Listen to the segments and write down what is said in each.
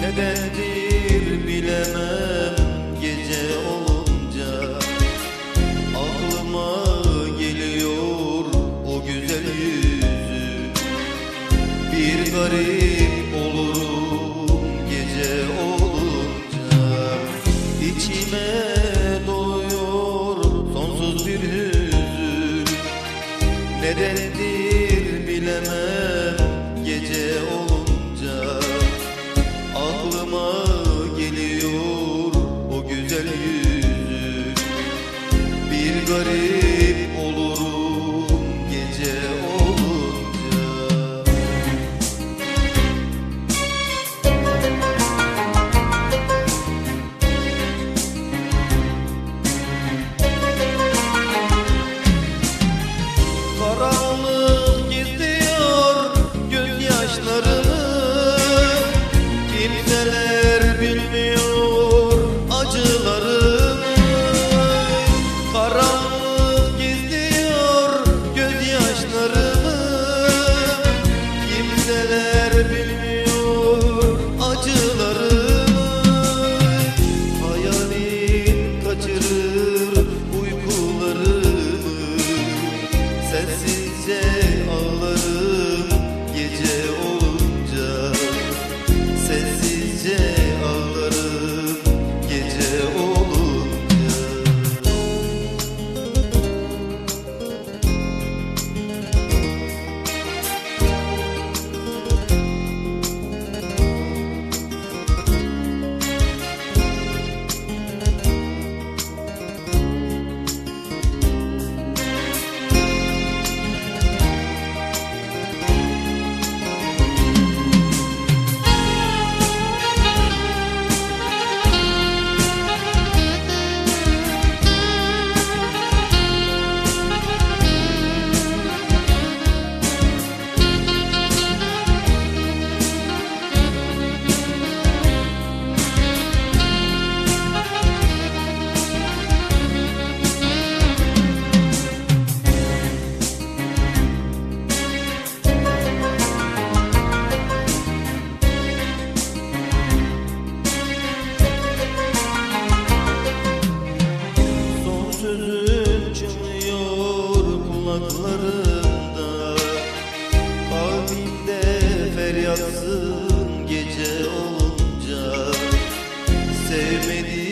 Nedendir bilemem gece olunca. Aklıma geliyor o güzel yüzü. Bir garip olurum gece olunca. İçime doluyor sonsuz bir hüzün. Neden kanatlarında Kalbimde feryatsın gece olunca Sevmediğim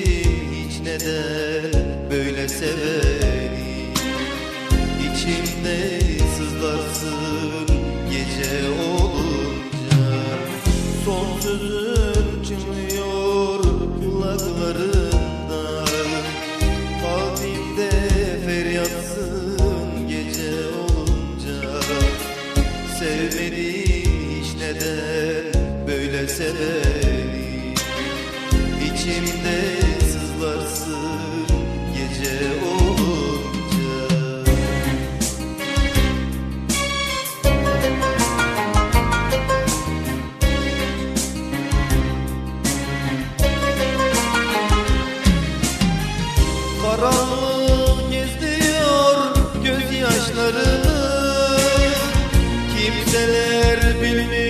içimde sızlarsın gece olunca. Karanlık gezdiyor gözyaşları Kimseler bilmiyor.